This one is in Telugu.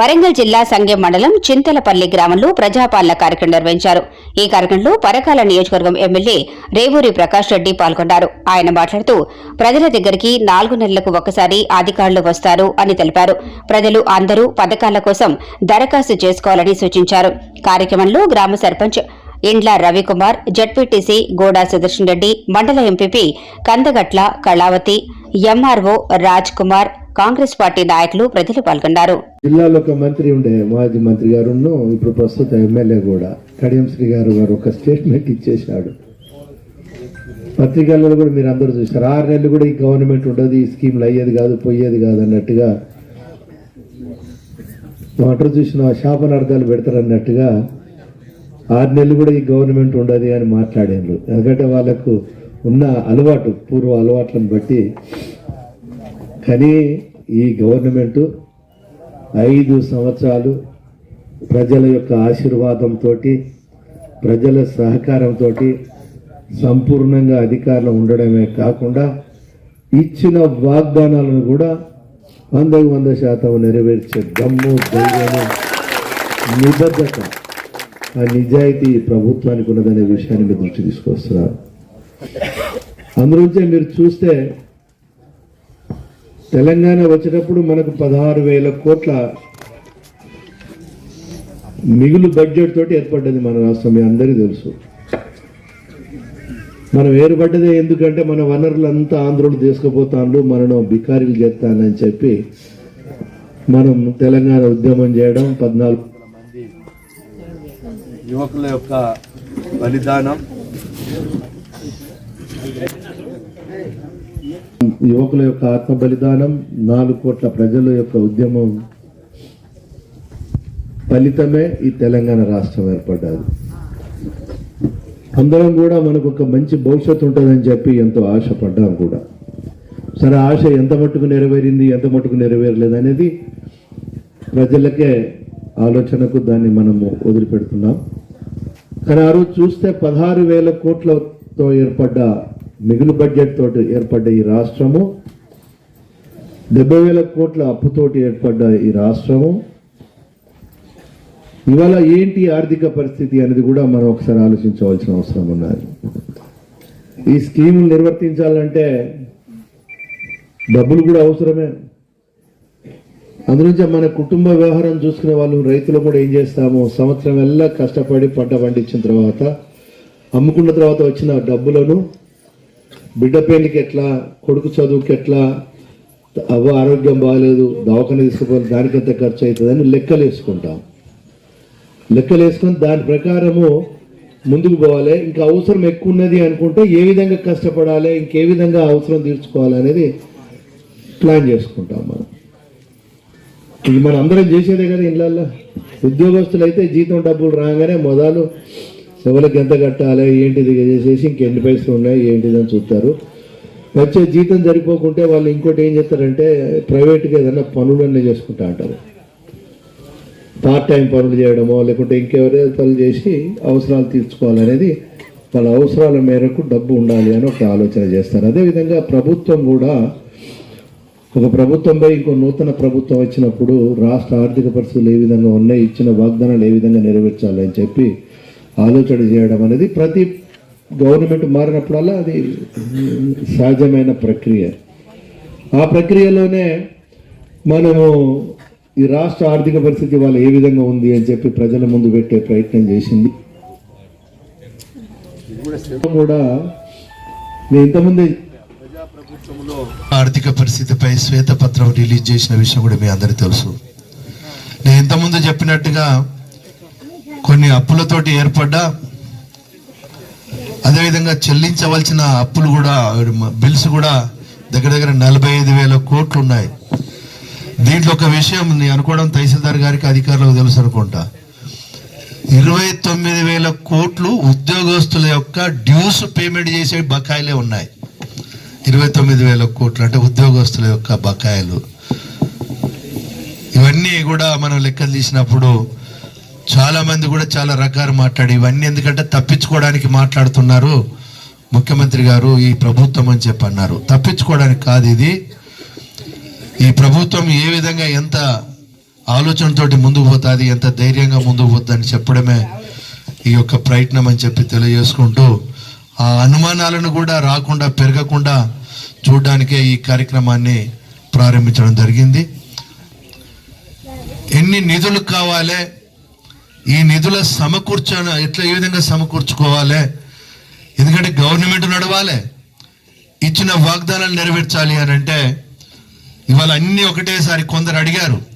వరంగల్ జిల్లా సంగే మండలం చింతలపల్లి గ్రామంలో ప్రజాపాలన కార్యక్రమం నిర్వహించారు. ఈ కార్యక్రమంలో పరకాల నియోజకవర్గం ఎమ్మెల్యే రేవూరి ప్రకాష్ రెడ్డి పాల్గొన్నారు. ఆయన మాట్లాడుతూ ప్రజల దగ్గరికి నాలుగు నెలలకు ఒకసారి అధికారులు వస్తారు అని తెలిపారు. ప్రజలు అందరూ పథకాల కోసం దరఖాస్తు చేసుకోవాలని సూచించారు. కార్యక్రమంలో గ్రామ సర్పంచ్ ఇండ్ల రవికుమార్ జడ్పీటీసీ గోడా సుదర్శన్ రెడ్డి మండల MPP Kandagatla Kalavathi MRO Raj Kumar Congress party నాయకులు ప్రజలు పాల్గొన్నారు. జిల్లాలో ఒక మంత్రి ఉండే మాజీ మంత్రి గారు ఇప్పుడు ప్రస్తుత ఎమ్మెల్యే కూడా. కడియం శ్రీ గారు గారు ఒక స్టేట్మెంట్ ఇచ్చేశాడు. పత్రికల్లో కూడా మీరు అందరూ చూస్తారు ఆరు నెలలు కూడా ఈ గవర్నమెంట్ ఉండదు ఈ స్కీమ్లు అయ్యేది కాదు పోయేది కాదు అన్నట్టుగా. వాటర్ చూసిన శాపనార్థాలు పెడతారన్నట్టుగా ఆరు నెలలు కూడా ఈ గవర్నమెంట్ ఉండదు అని మాట్లాడారు. ఎందుకంటే వాళ్ళకు ఉన్న అలవాటు పూర్వ అలవాట్లను బట్టి. కానీ ఈ గవర్నమెంటు ఐదు సంవత్సరాలు ప్రజల యొక్క ఆశీర్వాదంతో ప్రజల సహకారంతో సంపూర్ణంగా అధికారంలో ఉండడమే కాకుండా ఇచ్చిన వాగ్దానాలను కూడా వందకు వంద శాతం నెరవేర్చే దమ్ము ధైర్యము నిబద్ధత ఆ నిజాయితీ ప్రభుత్వానికి ఉన్నదనే విషయాన్ని మీరు దృష్టి తీసుకొస్తున్నారు. అందులోంచే మీరు చూస్తే తెలంగాణ వచ్చేటప్పుడు మనకు పదహారు వేల కోట్ల మిగులు బడ్జెట్ తోటి ఏర్పడ్డది మన రాష్ట్రం మీ అందరికీ తెలుసు. మనం ఏర్పడ్డదే ఎందుకంటే మన వనరులంతా ఆంధ్రులు తీసుకుపోతాండ్రు మనను బికారీలు చేస్తానని చెప్పి మనం తెలంగాణ ఉద్యమం చేయడం పద్నాలుగు మంది యువకుల యొక్క బలిదానం. యువకుల యొక్క ఆత్మ బలిదానం నాలుగు కోట్ల ప్రజల యొక్క ఉద్యమం ఫలితమే ఈ తెలంగాణ రాష్ట్రం ఏర్పడ్డది. అందరం కూడా మనకు ఒక మంచి భవిష్యత్తు ఉంటుందని చెప్పి ఎంతో ఆశపడ్డాం కూడా. సరే ఆశ ఎంత మట్టుకు నెరవేరింది ఎంత మట్టుకు నెరవేరలేదు అనేది ప్రజలకే ఆలోచనకు దాన్ని మనము వదిలిపెడుతున్నాం. కానీ ఆ రోజు చూస్తే పదహారు వేల కోట్లతో ఏర్పడ్డ మిగులు బడ్జెట్ తోటి ఏర్పడ్డ ఈ రాష్ట్రము డెబ్బై వేల కోట్ల అప్పుతోటి ఏర్పడ్డ ఈ రాష్ట్రము. ఇవాళ ఏంటి ఆర్థిక పరిస్థితి అనేది కూడా మనం ఒకసారి ఆలోచించవలసిన అవసరం ఉన్నది. ఈ స్కీములు నిర్వర్తించాలంటే డబ్బులు కూడా అవసరమే. అందునుంచి మన కుటుంబ వ్యవహారం చూసుకునే వాళ్ళు రైతులు కూడా ఏం చేస్తాము? సంవత్సరం వెళ్ళా కష్టపడి పంట పండించిన తర్వాత అమ్ముకున్న తర్వాత వచ్చిన డబ్బులను బిడ్డ పెళ్ళికి ఎట్లా కొడుకు చదువుకి ఎట్లా అవ్వ ఆరోగ్యం బాగాలేదు దవాఖాన తీసుకుపోవాలి దానికి ఎంత ఖర్చు అవుతుందని లెక్కలు వేసుకుంటాం. లెక్కలు వేసుకొని దాని ప్రకారము ముందుకు పోవాలి. ఇంకా అవసరం ఎక్కువ ఉన్నది అనుకుంటే ఏ విధంగా కష్టపడాలి ఇంకే విధంగా అవసరం తీర్చుకోవాలి అనేది ప్లాన్ చేసుకుంటాం మనం. ఇది మనం అందరం చేసేదే కదా ఇళ్ళల్లో. ఉద్యోగస్తులు అయితే జీతం డబ్బులు రాగానే మొదలు ఎవరికి ఎంత కట్టాలి ఏంటిది చేసేసి ఇంకెన్ని పైసలు ఉన్నాయి ఏంటిది చూస్తారు. వచ్చే జీతం సరిపోకుంటే వాళ్ళు ఇంకోటి ఏం చేస్తారంటే ప్రైవేట్గా ఏదైనా పనులన్నీ చేసుకుంటా అంటారు. పార్ట్ టైం పనులు చేయడమో లేకుంటే ఇంకెవరే పనులు చేసి అవసరాలు తీర్చుకోవాలనేది వాళ్ళ అవసరాల మేరకు డబ్బు ఉండాలి అని ఒక ఆలోచన చేస్తారు. అదేవిధంగా ప్రభుత్వం కూడా ఒక ప్రభుత్వంపై ఇంకో నూతన ప్రభుత్వం వచ్చినప్పుడు రాష్ట్ర ఆర్థిక పరిస్థితులు ఏ విధంగా ఉన్నాయి ఇచ్చిన వాగ్దానాలు ఏ విధంగా నెరవేర్చాలి అని చెప్పి ఆలోచన చేయడం అనేది ప్రతి గవర్నమెంట్ మారినప్పుడల్లా అది సహజమైన ప్రక్రియ. ఆ ప్రక్రియలోనే మనము ఈ రాష్ట్ర ఆర్థిక పరిస్థితి వాళ్ళు ఏ విధంగా ఉంది అని చెప్పి ప్రజల ముందు పెట్టే ప్రయత్నం చేసింది. కూడా నేను ఇంతకుముందే ఆర్థిక పరిస్థితిపై శ్వేతపత్రం రిలీజ్ చేసిన విషయం కూడా మీ అందరికీ తెలుసు. నేను ఇంతకుముందు చెప్పినట్టుగా కొన్ని అప్పులతోటి ఏర్పడ్డ అదేవిధంగా చెల్లించవలసిన అప్పులు కూడా బిల్స్ కూడా దగ్గర దగ్గర నలభై ఐదు వేల కోట్లు ఉన్నాయి. దీంట్లో ఒక విషయం నేను అనుకోవడం తహసీల్దార్ గారికి అధికారులకు తెలుసు అనుకుంటా. ఇరవై తొమ్మిది వేల కోట్లు ఉద్యోగస్తుల యొక్క డ్యూస్ పేమెంట్ చేసే బకాయిలే ఉన్నాయి. ఇరవై తొమ్మిది వేల కోట్లు అంటే ఉద్యోగస్తుల యొక్క బకాయిలు. ఇవన్నీ కూడా మనం లెక్కలు తీసినప్పుడు చాలా మంది కూడా చాలా రకాలు మాట్లాడి ఇవన్నీ ఎందుకంటే తప్పించుకోవడానికి మాట్లాడుతున్నారు. ముఖ్యమంత్రి గారు ఈ ప్రభుత్వం అని చెప్పి అన్నారు. తప్పించుకోవడానికి కాదు ఇది. ఈ ప్రభుత్వం ఏ విధంగా ఎంత ఆలోచనతోటి ముందుకు పోతుంది ఎంత ధైర్యంగా ముందుకు పోతుందని చెప్పడమే ఈ యొక్క ప్రయత్నం అని చెప్పి తెలియజేసుకుంటూ ఆ అనుమానాలను కూడా రాకుండా పెరగకుండా చూడడానికే ఈ కార్యక్రమాన్ని ప్రారంభించడం జరిగింది. ఎన్ని నిధులు కావాలి ఈ నిధుల సమకూర్చను ఎట్లా ఏ విధంగా సమకూర్చుకోవాలి? ఎందుకంటే గవర్నమెంట్ నడవాలి. ఇచ్చిన వాగ్దానాలు నెరవేర్చాలి అని అంటే ఇవాళ అన్ని ఒకటేసారి కొందరు అడిగారు